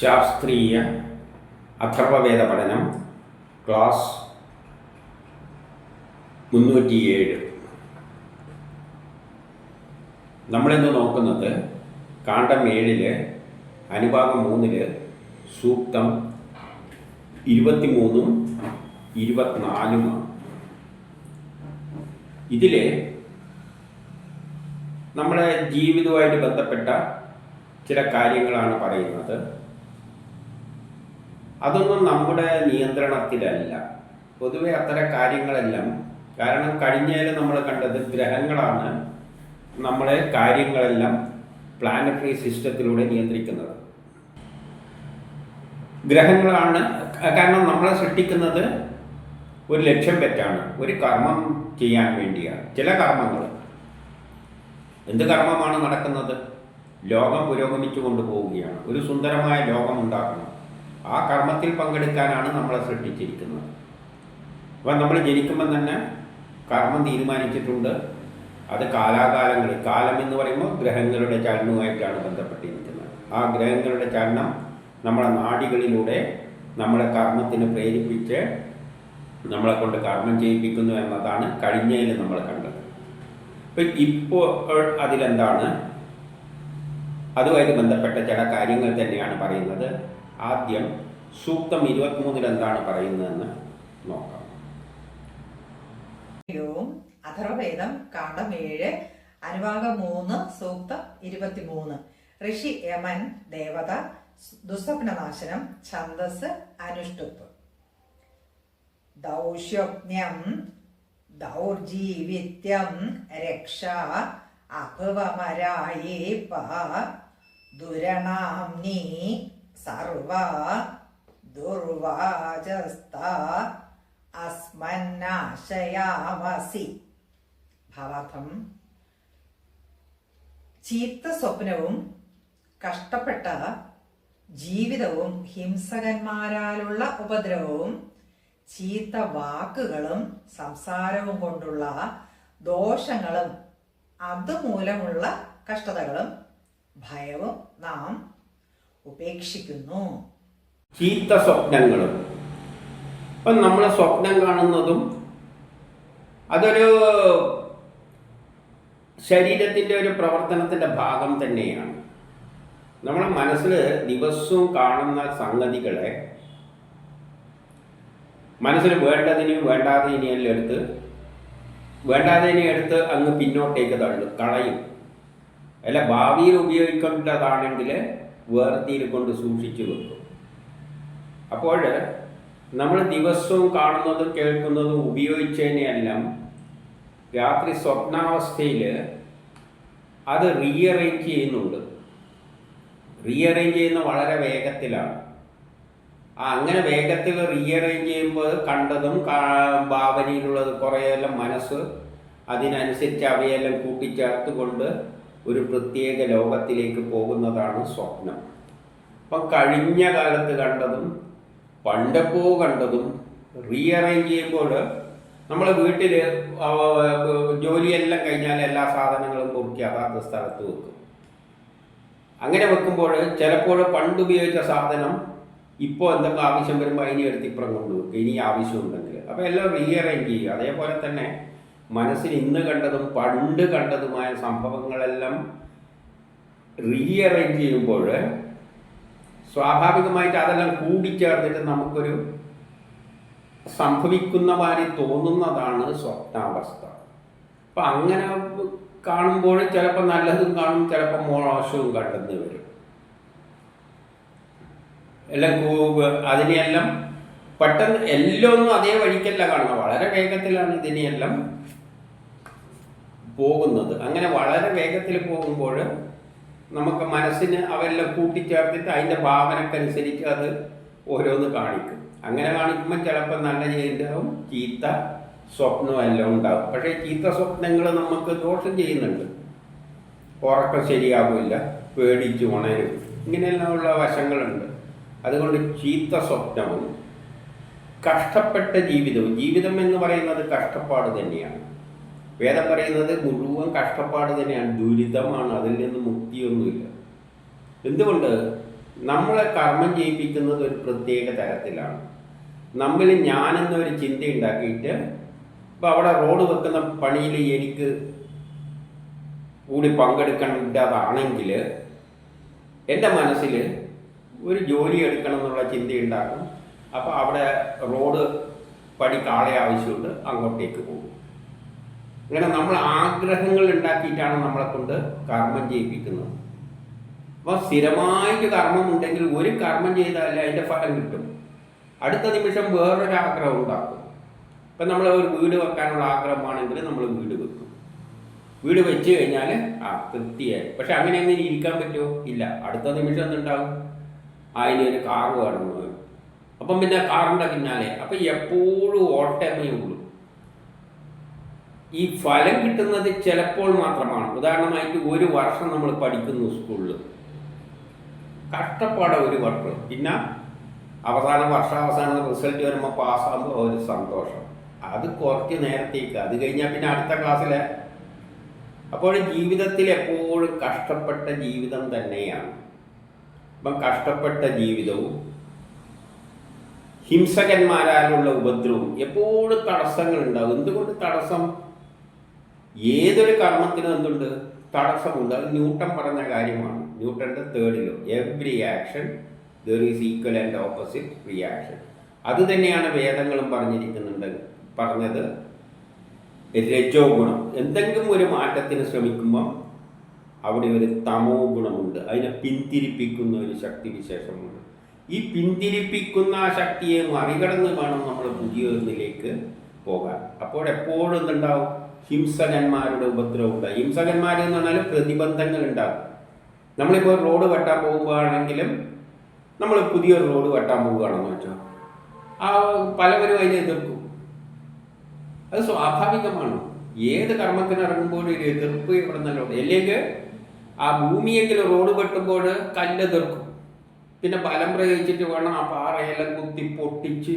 ശാസ്ത്രീയ അഥർവവേദ പഠനം ക്ലാസ് മുന്നൂറ്റിയേഴ്. നമ്മളിന്ന് നോക്കുന്നത് കാണ്ഡം ഏഴിൽ അനുഭാഗം മൂന്നിൽ സൂക്തം ഇരുപത്തിമൂന്നും ഇരുപത്തിനാലുമാണ് ഇതിൽ നമ്മുടെ ജീവിതവുമായിട്ട് ബന്ധപ്പെട്ട ചില കാര്യങ്ങളാണ് പറയുന്നത്. അതൊന്നും നമ്മുടെ നിയന്ത്രണത്തിലല്ല. പൊതുവെ അത്തരം കാര്യങ്ങളെല്ലാം കാരണം കഴിഞ്ഞാലും നമ്മൾ കണ്ടത് ഗ്രഹങ്ങളാണ് നമ്മളെ കാര്യങ്ങളെല്ലാം പ്ലാനറ്ററി സിസ്റ്റത്തിലൂടെ നിയന്ത്രിക്കുന്നത്. ഗ്രഹങ്ങളാണ് കാരണം നമ്മളെ സൃഷ്ടിക്കുന്നത് ഒരു ലക്ഷ്യം പെറ്റാണ് ഒരു കർമ്മം ചെയ്യാൻ വേണ്ടിയാണ്. ചില കർമ്മങ്ങൾ എന്ത് കർമ്മമാണ് നടക്കുന്നത്? ലോകം പുരോഗമിച്ചു കൊണ്ടുപോവുകയാണ്. ഒരു സുന്ദരമായ ലോകം ഉണ്ടാക്കണം ആ കർമ്മത്തിൽ പങ്കെടുക്കാനാണ് നമ്മളെ സൃഷ്ടിച്ചിരിക്കുന്നത് അപ്പം നമ്മൾ ജനിക്കുമ്പം തന്നെ കർമ്മം തീരുമാനിച്ചിട്ടുണ്ട്. അത് കാലാകാലങ്ങളിൽ കാലം എന്ന് പറയുമ്പോൾ ഗ്രഹങ്ങളുടെ ചലനവുമായിട്ടാണ് ബന്ധപ്പെട്ടിരിക്കുന്നത്. ആ ഗ്രഹങ്ങളുടെ ചലനം നമ്മളെ നാടികളിലൂടെ നമ്മളെ കർമ്മത്തിന് പ്രേരിപ്പിച്ച് നമ്മളെ കൊണ്ട് കർമ്മം ചെയ്യിപ്പിക്കുന്നു എന്നതാണ് കഴിഞ്ഞതിൽ നമ്മൾ കണ്ടത്. ഇപ്പം ഇപ്പോൾ അതിലെന്താണ്? അതുമായിട്ട് ബന്ധപ്പെട്ട ചില കാര്യങ്ങൾ തന്നെയാണ് പറയുന്നത്. ആദ്യം സൂക്തം ഇരുപത്തിമൂന്നിൽ എന്താണ് പറയുന്നതെന്ന് നോക്കാം. അഥർവേദം കാണ്ടം ഏഴ് അനുഭാഗം മൂന്ന് സൂക്തം ഇരുപത്തിമൂന്ന്. ഋഷി യമൻ ദേവത ദുസ്വപ്നനാശനം ഛന്ദസ് അനുഷ്ടുപ്പ്. ദൗശ്യജ്ഞം ദൗർജീവിത്യം രക്ഷ ദുരണാം ദുരണാംനി ഭാവാർത്ഥം. ചീത്ത സ്വപ്നവും കഷ്ടപ്പെട്ട ജീവിതവും ഹിംസകന്മാരാലുള്ള ഉപദ്രവവും ചീത്ത വാക്കുകളും സംസാരവും കൊണ്ടുള്ള ദോഷങ്ങളും അതുമൂലമുള്ള കഷ്ടതകളും ഭയവും നാം ഉപേക്ഷിക്കുന്നു. ചീത്ത സ്വപ്നങ്ങളും. അപ്പം നമ്മൾ സ്വപ്നം കാണുന്നതും അതൊരു ശരീരത്തിന്റെ ഒരു പ്രവർത്തനത്തിന്റെ ഭാഗം തന്നെയാണ്. നമ്മുടെ മനസ്സിൽ ദിവസവും കാണുന്ന സംഗതികളെ മനസ്സിൽ വേണ്ടതിനെയും വേണ്ടാതിനെയും എടുത്ത് വേണ്ടാതിനെ എടുത്ത് അങ്ങ് പിന്നോട്ടേക്ക് തള്ളും കളയും. അല്ല ഭാവിയിൽ ഉപയോഗിക്കേണ്ടതാണെങ്കിൽ വേർതിയിൽ കൊണ്ട് സൂക്ഷിച്ചു വെക്കും. അപ്പോൾ നമ്മൾ ദിവസവും കാണുന്നതും കേൾക്കുന്നതും ഉപയോഗിച്ചതിനെയെല്ലാം രാത്രി സ്വപ്നാവസ്ഥയിൽ അത് റീഅറേഞ്ച് ചെയ്യുന്നുണ്ട്. റീഅറേഞ്ച് ചെയ്യുന്ന വളരെ വേഗത്തിലാണ്. ആ അങ്ങനെ വേഗത്തിൽ റീഅറേഞ്ച് ചെയ്യുമ്പോൾ കണ്ടതും ഭാവനയിലുള്ളത് കുറേയെല്ലാം മനസ്സ് അതിനനുസരിച്ച് അവയെല്ലാം കൂട്ടിച്ചേർത്ത് കൊണ്ട് ഒരു പ്രത്യേക ലോകത്തിലേക്ക് പോകുന്നതാണ് സ്വപ്നം. അപ്പം കഴിഞ്ഞ കാലത്ത് കണ്ടതും പണ്ടപ്പോ കണ്ടതും റീഅറേഞ്ച് ചെയ്യുമ്പോൾ നമ്മൾ വീട്ടിൽ ജോലിയെല്ലാം കഴിഞ്ഞാൽ എല്ലാ സാധനങ്ങളും പൊറുക്കി അതാത് സ്ഥലത്ത് വെക്കും. അങ്ങനെ വെക്കുമ്പോൾ ചിലപ്പോൾ പണ്ട് ഉപയോഗിച്ച സാധനം ഇപ്പോൾ എന്തൊക്കെ ആവശ്യം വരുമ്പോൾ അതിനെ എടുത്ത് ഇപ്പുറം കൊണ്ടുവെക്കും ഇനി ആവശ്യമുണ്ടെങ്കിൽ. അപ്പോൾ എല്ലാം റീഅറേഞ്ച് ചെയ്യുക. അതേപോലെ തന്നെ മനസ്സിൽ ഇന്ന് കണ്ടതും പണ്ട് കണ്ടതുമായ സംഭവങ്ങളെല്ലാം റീഅറേഞ്ച് ചെയ്യുമ്പോൾ സ്വാഭാവികമായിട്ട് അതെല്ലാം കൂടിച്ചേർന്നിട്ട് നമുക്കൊരു സംഭവിക്കുന്ന മാതിരി തോന്നുന്നതാണ് സ്വപ്നാവസ്ഥ. അപ്പം അങ്ങനെ കാണുമ്പോൾ ചിലപ്പോൾ നല്ലതും കാണും ചിലപ്പോൾ മോശവും കണ്ടെന്ന് വരും. എല്ലാം അതിനെയെല്ലാം പെട്ടെന്ന് എല്ലാം ഒന്നും അതേ വഴിക്കല്ല കാണുന്നത്. വളരെ വേഗത്തിലാണ് ഇതിനെയെല്ലാം പോകുന്നത്. അങ്ങനെ വളരെ വേഗത്തിൽ പോകുമ്പോൾ നമുക്ക് മനസ്സിന് അവരെല്ലാം കൂട്ടിച്ചേർത്തിട്ട് അതിന്റെ ഭാവനക്കനുസരിച്ച് അത് ഓരോന്ന് കാണിക്കും. അങ്ങനെ കാണിക്കുമ്പോൾ ചിലപ്പോൾ നല്ല ചെയ്യുന്നുണ്ടാവും ചീത്ത സ്വപ്നം എല്ലാം ഉണ്ടാവും. പക്ഷേ ചീത്ത സ്വപ്നങ്ങൾ നമുക്ക് ദോഷം ചെയ്യുന്നുണ്ട്. ഉറക്കം ശരിയാകില്ല പേടിച്ച് ഉണരും. ഇങ്ങനെയെല്ലാം ഉള്ള വശങ്ങളുണ്ട്. അതുകൊണ്ട് ചീത്ത സ്വപ്നവും കഷ്ടപ്പെട്ട ജീവിതവും ജീവിതം എന്ന് പറയുന്നത് കഷ്ടപ്പാട് തന്നെയാണ്. വേദം പറയുന്നത് മുഴുവൻ കഷ്ടപ്പാട് തന്നെയാണ്. ദുരിതമാണ്. അതിൽ നിന്ന് മുക്തിയൊന്നുമില്ല. എന്തുകൊണ്ട്? നമ്മളെ കർമ്മം ചെയ്യിപ്പിക്കുന്നത് ഒരു പ്രത്യേക തരത്തിലാണ്. നമ്മിൽ ഞാനെന്നൊരു ചിന്ത ഉണ്ടാക്കിയിട്ട് ഇപ്പം അവിടെ റോഡ് വെക്കുന്ന പണിയിൽ എനിക്ക് കൂടി പങ്കെടുക്കേണ്ടതാണെങ്കിൽ എന്റെ മനസ്സിൽ ഒരു ജോലി എടുക്കണം എന്നുള്ള ചിന്ത ഉണ്ടാക്കും അപ്പോൾ അവിടെ റോഡ് പണി കാളെ ആവശ്യമുണ്ട്. അങ്ങോട്ടേക്ക് പോകും. അങ്ങനെ നമ്മൾ ആഗ്രഹങ്ങൾ ഉണ്ടാക്കിയിട്ടാണ് നമ്മളെ കൊണ്ട് കർമ്മം ചെയ്യിപ്പിക്കുന്നത്. അപ്പോൾ സ്ഥിരമായിട്ട് കർമ്മം ഉണ്ടെങ്കിൽ ഒരു കർമ്മം ചെയ്താലേ അതിന്റെ ഫലം കിട്ടും. അടുത്ത നിമിഷം വേറൊരു ആഗ്രഹം ഉണ്ടാക്കും. ഇപ്പം നമ്മൾ ഒരു വീട് വെക്കാനുള്ള ആഗ്രഹമാണെങ്കിൽ നമ്മൾ വീട് വെക്കും. വീട് വെച്ച് കഴിഞ്ഞാൽ ആ തൃപ്തിയായി. പക്ഷെ അങ്ങനെ അങ്ങനെ ഇരിക്കാൻ പറ്റുമോ? ഇല്ല. അടുത്ത നിമിഷം എന്തുണ്ടാവും? ഒരു കാർ വേണമെന്ന്. അപ്പം പിന്നെ കാറിന്റെ പിന്നാലെ. അപ്പം എപ്പോഴും ഓട്ടമേ ഉള്ളൂ. ഈ ഫലം കിട്ടുന്നത് ചിലപ്പോൾ മാത്രമാണ്. ഉദാഹരണമായിട്ട് ഒരു വർഷം നമ്മൾ പഠിക്കുന്നു സ്കൂളിൽ കഷ്ടപ്പാട് ഒരു വർഷം. പിന്നെ അവസാന വർഷാവസാനം റിസൾട്ട് വരുമ്പോൾ പാസ്സാകുമ്പോൾ ഒരു സന്തോഷം. അത് കുറച്ച് നേരത്തേക്ക്. അത് കഴിഞ്ഞാൽ പിന്നെ അടുത്ത ക്ലാസ്സിലെ. അപ്പോൾ ജീവിതത്തിൽ എപ്പോഴും കഷ്ടപ്പെട്ട ജീവിതം തന്നെയാണ്. അപ്പം കഷ്ടപ്പെട്ട ജീവിതവും ഹിംസകന്മാരാലുള്ള ഉപദ്രവവും എപ്പോഴും തടസ്സങ്ങൾ ഉണ്ടാവും എന്തുകൊണ്ട് തടസ്സം? ഏതൊരു കർമ്മത്തിനും എന്തുണ്ട്? തടസ്സമുണ്ട്. അത് ന്യൂട്ടൺ പറഞ്ഞ കാര്യമാണ്. ന്യൂട്ടന്റെ തേർഡിലോ every action there is equal and opposite reaction അത് തന്നെയാണ് വേദങ്ങളും പറഞ്ഞിരിക്കുന്നുണ്ട്. പറഞ്ഞത് രജോ ഗുണം. എന്തെങ്കിലും ഒരു മാറ്റത്തിന് ശ്രമിക്കുമ്പം അവിടെ ഒരു തമോ ഗുണമുണ്ട്. അതിനെ പിന്തിരിപ്പിക്കുന്ന ഒരു ശക്തി വിശേഷമുണ്ട്. ഈ പിന്തിരിപ്പിക്കുന്ന ആ ശക്തിയെ മറികടന്ന് വേണം നമ്മൾ പുതിയൊന്നിലേക്ക് പോകാൻ. അപ്പോൾ എപ്പോഴും എന്തുണ്ടാവും? ഹിംസകന്മാരുടെ ഉപദ്രവം ഉണ്ടായി ഹിംസകന്മാർ എന്ന് പറഞ്ഞാൽ പ്രതിബന്ധങ്ങൾ ഉണ്ടാകും. നമ്മളിപ്പോൾ റോഡ് വെട്ടാൻ പോകുകയാണെങ്കിലും നമ്മൾ പുതിയൊരു റോഡ് വെട്ടാൻ പോവുകയാണെന്ന് വെച്ചോ. ആ പലവരും അതിനെ എതിർക്കും. അത് സ്വാഭാവികമാണ്. ഏത് കർമ്മത്തിന് ഇറങ്ങുമ്പോഴും ഒരു എതിർപ്പ് ഇവിടെ നിന്നല്ലോ അല്ലെങ്കിൽ ആ ഭൂമിയെങ്കിലും റോഡ് വെട്ടുമ്പോൾ കല്ല് എതിർക്കും. പിന്നെ ബലം പ്രയോഗിച്ചിട്ട് വേണം ആ പാറയെല്ലാം കുത്തി പൊട്ടിച്ച്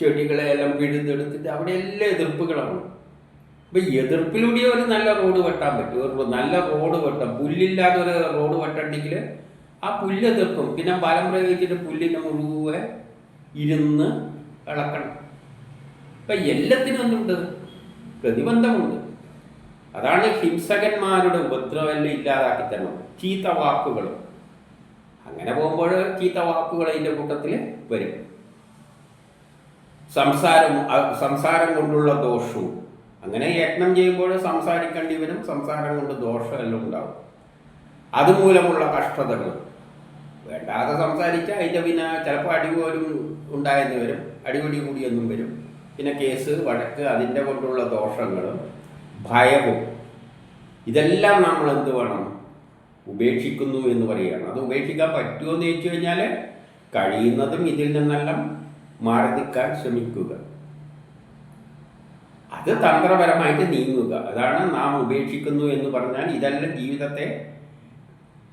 ചെടികളെല്ലാം പിഴുതെടുത്തിട്ട് അവിടെ എല്ലാം എതിർപ്പുകളാണ്. അപ്പൊ എതിർപ്പിലൂടെ ഒരു നല്ല റോഡ് വെട്ടാൻ പറ്റും. ഒരു നല്ല റോഡ് വെട്ടാം പുല്ലില്ലാതെ ഒരു റോഡ് വെട്ടണ്ടെങ്കിൽ ആ പുല്ല് എതിർക്കും. പിന്നെ ബലം പ്രയോഗിച്ചിട്ട് പുല്ലിനെ മുഴുവൻ ഇരുന്ന് ഇളക്കണം. ഇപ്പൊ എല്ലാത്തിനും എന്തുണ്ട്? പ്രതിബന്ധമുണ്ട്. അതാണ് ഹിംസകന്മാരുടെ ഉപദ്രവമെല്ലാം ഇല്ലാതാക്കി തരണം ചീത്ത വാക്കുകൾ. അങ്ങനെ പോകുമ്പോൾ ചീത്ത വാക്കുകൾ അതിന്റെ കൂട്ടത്തിൽ വരും. സംസാരം സംസാരം കൊണ്ടുള്ള ദോഷവും. അങ്ങനെ യത്നം ചെയ്യുമ്പോൾ സംസാരിക്കേണ്ടി വരും സംസാരം കൊണ്ട് ദോഷമെല്ലാം ഉണ്ടാവും. അതുമൂലമുള്ള കഷ്ടതകൾ. വേണ്ടാതെ സംസാരിച്ചാൽ അതിന്റെ പിന്നെ ചിലപ്പോൾ അടി പോലും ഉണ്ടായെന്ന് വരും അടിപിടി കൂടിയെന്നും വരും. പിന്നെ കേസ് വഴക്ക് അതിന്റെ കൊണ്ടുള്ള ദോഷങ്ങളും ഭയവും ഇതെല്ലാം നമ്മൾ എന്ത് വേണം? ഉപേക്ഷിക്കുന്നു എന്ന് പറയുകയാണ്. അത് ഉപേക്ഷിക്കാൻ പറ്റുമോ എന്ന് ചോദിച്ചു കഴിഞ്ഞാൽ കഴിയുന്നതും ഇതിൽ നിന്നെല്ലാം മാറി നിൽക്കാൻ ശ്രമിക്കുക. അത് തന്ത്രപരമായിട്ട് നീങ്ങുക. അതാണ് നാം ഉപേക്ഷിക്കുന്നു എന്ന് പറഞ്ഞാൽ ഇതെല്ലാം ജീവിതത്തെ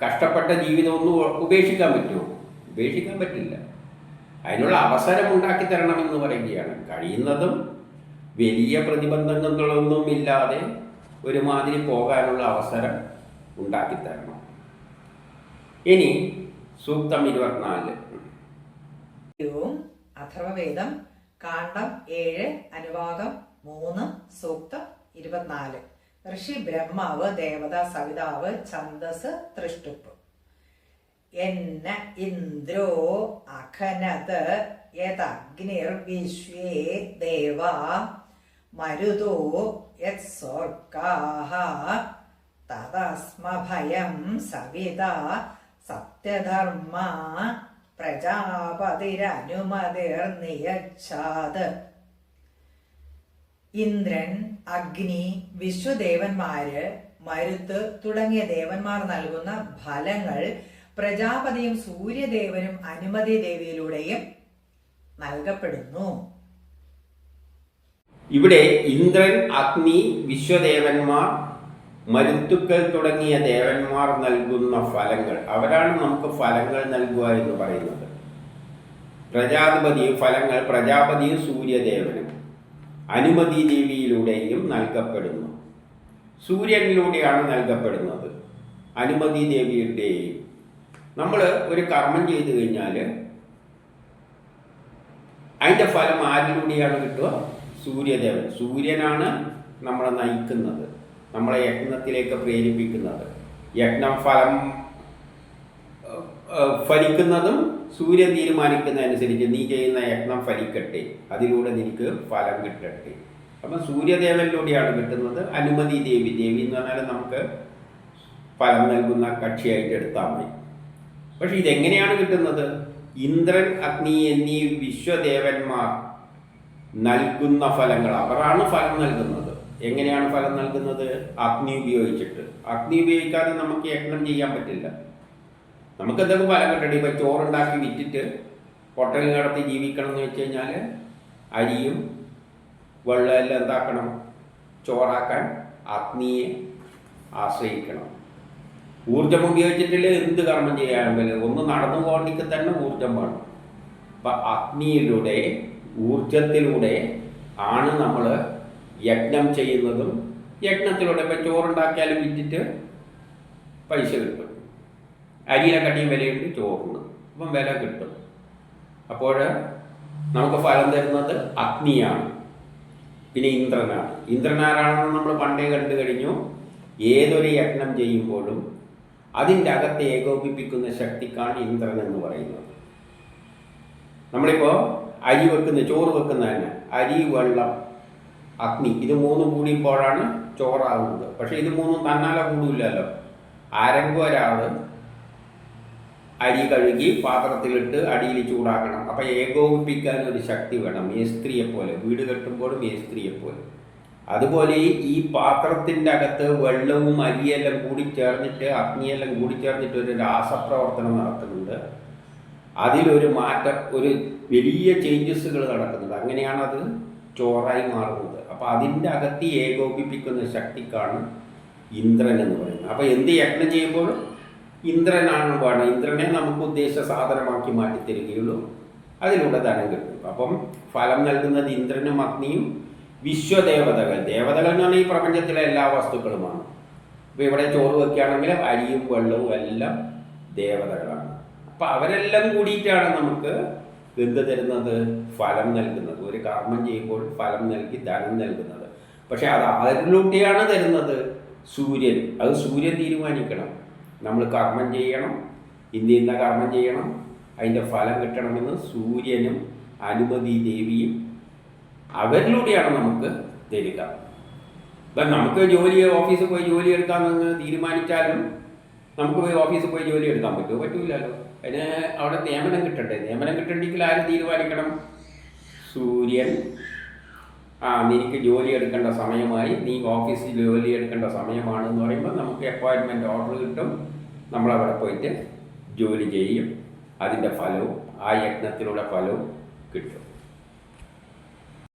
കഷ്ടപ്പെട്ട ജീവിതമൊന്നും ഉപേക്ഷിക്കാൻ പറ്റുമോ? ഉപേക്ഷിക്കാൻ പറ്റില്ല. അതിനുള്ള അവസരം ഉണ്ടാക്കി തരണമെന്ന് പറയുകയാണ്. കഴിയുന്നതും വലിയ പ്രതിബന്ധങ്ങളൊന്നും ഇല്ലാതെ ഒരുമാതിരി പോകാനുള്ള അവസരം ഉണ്ടാക്കി തരണം. ഇനി സൂക്തം ഇരുപത്തിനാല്. അഥർവവേദം കാണ്ഡം ഏഴ് അനുവാദം മൂന്ന് സൂക്തം ഇരുപത്തിനാല്. ഋഷി ബ്രഹ്മാവ് ദേവത സവിതാവ് ഛന്ദസ് തൃഷ്ടുപ്പ് എന്ന ഇന്ദ്രോ അഖനത് യദഗ്നിർ വിശ്വേ ദേവ മരുതോ യത്സ്വർഗാഃ തദസ്മ ഭയം സവിത സത്യധർമ്മ പ്രജാപതിരനുമതിർനിയച്ഛാത് ഇന്ദ്രൻ അഗ്നി വിശ്വദേവന്മാര് മരുത്ത് തുടങ്ങിയ ദേവന്മാർ നൽകുന്ന ഫലങ്ങൾ പ്രജാപതിയും സൂര്യദേവനും അനുമതി ദേവിയിലൂടെയും നൽകപ്പെടുന്നു. ഇവിടെ ഇന്ദ്രൻ അഗ്നി വിശ്വദേവന്മാർ മരുത്തുക്കൾ തുടങ്ങിയ ദേവന്മാർ നൽകുന്ന ഫലങ്ങൾ. അവരാണ് നമുക്ക് ഫലങ്ങൾ നൽകുക എന്ന് പറയുന്നത്. പ്രജാപതി ഫലങ്ങൾ പ്രജാപതിയും സൂര്യദേവനും. അനുമതി ദേവിയിലൂടെയും നൽകപ്പെടുന്നു. സൂര്യനിലൂടെയാണ് നൽകപ്പെടുന്നത്. അനുമതി ദേവിയുടെയും. നമ്മൾ ഒരു കർമ്മം ചെയ്തു കഴിഞ്ഞാൽ അതിന്റെ ഫലം ആരിലൂടെയാണ് കിട്ടുക? സൂര്യദേവൻ. സൂര്യനാണ് നമ്മളെ നയിക്കുന്നത്. നമ്മളെ യജ്ഞത്തിലേക്ക് പ്രേരിപ്പിക്കുന്നത്. യജ്ഞം ഫലം ഫലിക്കുന്നതും സൂര്യൻ തീരുമാനിക്കുന്നതനുസരിച്ച് നീ ചെയ്യുന്ന യജ്ഞം ഫലിക്കട്ടെ. അതിലൂടെ നിനക്ക് ഫലം കിട്ടട്ടെ. അപ്പം സൂര്യദേവനിലൂടെയാണ് കിട്ടുന്നത്. അനുമതി ദേവി ദേവി എന്ന് പറഞ്ഞാൽ നമുക്ക് ഫലം നൽകുന്ന കക്ഷിയായിട്ട് എടുത്താൽ മതി. പക്ഷെ ഇതെങ്ങനെയാണ് കിട്ടുന്നത്? ഇന്ദ്രൻ അഗ്നി എന്നീ വിശ്വദേവന്മാർ നൽകുന്ന ഫലങ്ങൾ അവരാണ് ഫലം നൽകുന്നത്. എങ്ങനെയാണ് ഫലം നൽകുന്നത്? അഗ്നി ഉപയോഗിച്ചിട്ട്. അഗ്നി ഉപയോഗിക്കാതെ നമുക്ക് യജ്ഞം ചെയ്യാൻ പറ്റില്ല. നമുക്ക് എന്തൊക്കെ ഫലം കിട്ടണം ഇപ്പം ചോറുണ്ടാക്കി വിറ്റിട്ട് ഹോട്ടലിൽ നടത്തി ജീവിക്കണം എന്ന് വെച്ച് കഴിഞ്ഞാൽ അരിയും വെള്ളമെല്ലാം എന്താക്കണം? ചോറാക്കാൻ അഗ്നിയെ ആശ്രയിക്കണം. ഊർജം ഉപയോഗിച്ചിട്ടില്ല? എന്ത് കർമ്മം ചെയ്യാനും ഒന്ന് നടന്നു പോകണമെങ്കിൽ തന്നെ ഊർജം വേണം. അപ്പം അഗ്നിയിലൂടെ ഊർജത്തിലൂടെ ആണ് നമ്മൾ യജ്ഞം ചെയ്യുന്നതും യജ്ഞത്തിലൂടെ ഇപ്പം ചോറുണ്ടാക്കിയാലും വിറ്റിട്ട് പൈസ കിട്ടും. അരിയിനെക്കാട്ടിയും വിലയുണ്ട് ചോറിന് അപ്പം വില കിട്ടും. അപ്പോൾ നമുക്ക് ഫലം തരുന്നത് അഗ്നിയാണ്. പിന്നെ ഇന്ദ്രനാണ്. ഇന്ദ്രനാരാണെന്ന് നമ്മൾ പണ്ടേ കണ്ടു കഴിഞ്ഞു. ഏതൊരു യജ്ഞം ചെയ്യുമ്പോഴും അതിന്റെ അകത്തെ ഏകോപിപ്പിക്കുന്ന ശക്തിക്കാണ് ഇന്ദ്രൻ എന്ന് പറയുന്നത്. നമ്മളിപ്പോൾ അരി വെക്കുന്ന ചോറ് വെക്കുന്ന തന്നെ. അരി വെള്ളം അഗ്നി ഇത് മൂന്നും കൂടിയപ്പോഴാണ് ചോറാകുന്നത്. പക്ഷേ ഇത് മൂന്നും തന്നാലെ കൂടില്ലല്ലോ. ആരെങ്കിലും ഒരാൾ അരി കഴുകി പാത്രത്തിലിട്ട് അടിയിൽ ചൂടാക്കണം. അപ്പോൾ ഏകോപിപ്പിക്കാൻ ഒരു ശക്തി വേണം. മേസ്ത്രിയെ പോലെ. വീട് കെട്ടുമ്പോഴും മേസ്ത്രിയെ പോലെ. അതുപോലെ ഈ പാത്രത്തിന്റെ അകത്ത് വെള്ളവും അരിയെല്ലാം കൂടി ചേർന്നിട്ട് അഗ്നിയെല്ലാം കൂടി ചേർന്നിട്ട് ഒരു രാസപ്രവർത്തനം നടത്തുന്നുണ്ട്. അതിലൊരു മാറ്റം ഒരു വലിയ ചേഞ്ചസുകൾ നടക്കുന്നത് അങ്ങനെയാണ് അത് ചോറായി മാറുന്നത്. അപ്പോൾ അതിന്റെ അകത്ത് ഏകോപിപ്പിക്കുന്ന ശക്തിക്കാണ് ഇന്ദ്രൻ എന്ന് പറയുന്നത്. അപ്പോൾ എന്ത് യജ്ഞം ചെയ്യുമ്പോഴും ഇന്ദ്രനാണ് വേണം ഇന്ദ്രനെ നമുക്ക് ഉദ്ദേശ സാധനമാക്കി മാറ്റി തരികയുള്ളൂ അതിലൂടെ ധനം കിട്ടും. അപ്പം ഫലം നൽകുന്നത് ഇന്ദ്രനും അഗ്നിയും വിശ്വദേവതകൾ. ദേവതകൾ എന്ന് പറഞ്ഞാൽ ഈ പ്രപഞ്ചത്തിലെ എല്ലാ വസ്തുക്കളുമാണ്. ഇപ്പം ഇവിടെ ചോറ് വെക്കുകയാണെങ്കിൽ അരിയും വെള്ളവും എല്ലാം ദേവതകളാണ്. അപ്പം അവരെല്ലാം കൂടിയിട്ടാണ് നമുക്ക് എന്ത് തരുന്നത്? ഫലം നൽകുന്നത്. ഒരു കർമ്മം ചെയ്യുമ്പോൾ ഫലം നൽകി ധനം നൽകുന്നത്. പക്ഷേ അത് ആരിലൂടെയാണ് തരുന്നത്? സൂര്യൻ. അത് സൂര്യൻ തീരുമാനിക്കണം. നമ്മൾ കർമ്മം ചെയ്യണം ഇന്ത്യ ഇന്ന കർമ്മം ചെയ്യണം അതിന്റെ ഫലം കിട്ടണമെന്ന് സൂര്യനും അനുമതി ദേവിയും അവരിലൂടെയാണ് നമുക്ക് തരിക. ഇപ്പം നമുക്ക് ജോലി ഓഫീസിൽ പോയി ജോലി എടുക്കാമെന്ന് തീരുമാനിച്ചാലും നമുക്ക് പോയി ഓഫീസിൽ പോയി ജോലി എടുക്കാൻ പറ്റുമോ? പറ്റൂലല്ലോ. അതിന് അവിടെ നിയമനം കിട്ടണ്ടേ? നിയമനം കിട്ടണ്ടെങ്കിൽ ആര് തീരുമാനിക്കണം? സൂര്യൻ ആ നിനക്ക് ജോലി എടുക്കേണ്ട സമയമായി നീ ഓഫീസിൽ ജോലി എടുക്കേണ്ട സമയമാണെന്ന് പറയുമ്പോൾ നമുക്ക് അപ്പോയിൻമെന്റ് ഓർഡർ കിട്ടും. നമ്മളവിടെ പോയിട്ട് ജോലി ചെയ്യും. അതിന്റെ ഫലവും ആ യജ്ഞത്തിലൂടെ ഫലവും കിട്ടും.